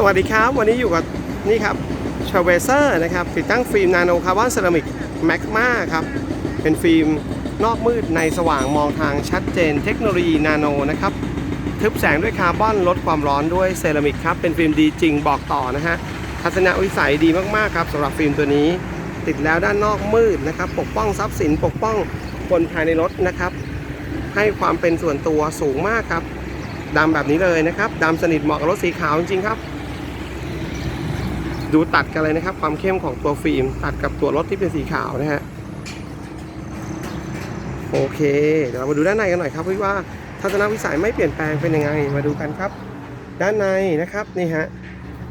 สวัสดีครับ วันนี้อยู่กับนี่ครับชาเวเซอร์นะครับ ติดตั้งฟิล์มนาโนคาร์บอนเซรามิกแมกมาครับ เป็นฟิล์มนอกมืดในสว่างมองทางชัดเจน เทคโนโลยีนาโนนะครับ ทึบแสงด้วยคาร์บอนลดความร้อนด้วยเซรามิกครับ เป็นฟิล์มดีจริงบอกต่อนะฮะทัศนวิสัยดีมากๆครับสำหรับฟิล์มตัวนี้ ติดแล้วด้านนอกมืดนะครับ ปกป้องทรัพย์สินปกป้องคนภายในรถนะครับ ให้ความเป็นส่วนตัวสูงมากครับดำแบบนี้เลยนะครับดำสนิทเหมาะกับรถสีขาวจริงๆครับ ดูตัดกันเลยนะครับ ความเข้มของตัวฟิล์ม ตัดกับตัวรถที่เป็นสีขาวนะฮะโอเคเดี๋ยวเรามาดูด้านในกันหน่อยครับว่าทัศนวิสัยไม่เปลี่ยนแปลงเป็นยังไงมาดูกันครับ ด้านในนะครับนี่ฮะ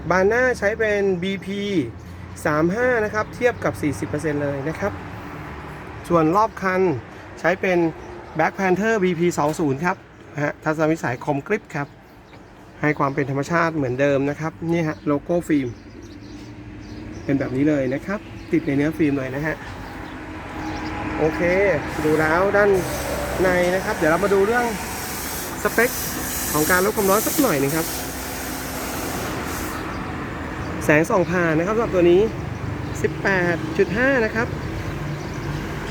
บานหน้าใช้เป็น BP 35 นะครับ เทียบกับ 40%เลยนะครับ ส่วนรอบคันใช้เป็น Black Panther BP 20ครับฮะทัศนวิสัยคมกริปครับ ให้ความเป็นธรรมชาติเหมือนเดิมนะครับ นี่ฮะโลโก้ฟิล์ม เป็นแบบนี้เลยนะครับ ติดในเนื้อฟิล์มเลยนะฮะโอเค ดูแล้วด้านในนะครับ เดี๋ยวเรามาดูเรื่องสเปคของการลดความร้อนสักหน่อยหนึงครับ แสงส่องผ่านนะครับสำหรับตัวนี้ 18.5 นะครับ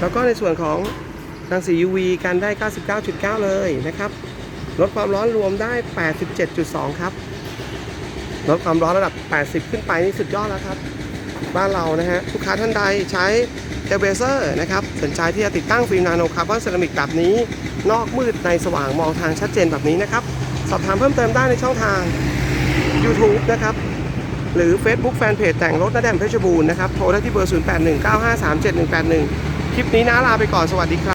แล้วก็ในส่วนของรังสี UV กันได้ 99.9 เลยนะครับ ลดความร้อนรวมได้ 87.2 ครับ ลดความร้อนระดับ 80 ขึ้นไปนี่สุดยอดแล้วครับ บ้านเรานะฮะลูกค้าท่านใดใช้เอเบเซอร์นะครับสนใจที่จะติดตั้งฟิล์มนาโนคาร์บอนเซรามิกแบบนี้ นอกมืดในสว่างมองทางชัดเจนแบบนี้นะครับ สอบถามเพิ่มเติมได้ในช่องทาง YouTube นะครับ หรือ Facebook Fanpage แต่งรถนาแดมเพชรบูรณ์นะครับ โทรได้ที่เบอร์ 0819537181 คลิปนี้นะลาไปก่อนสวัสดีครับ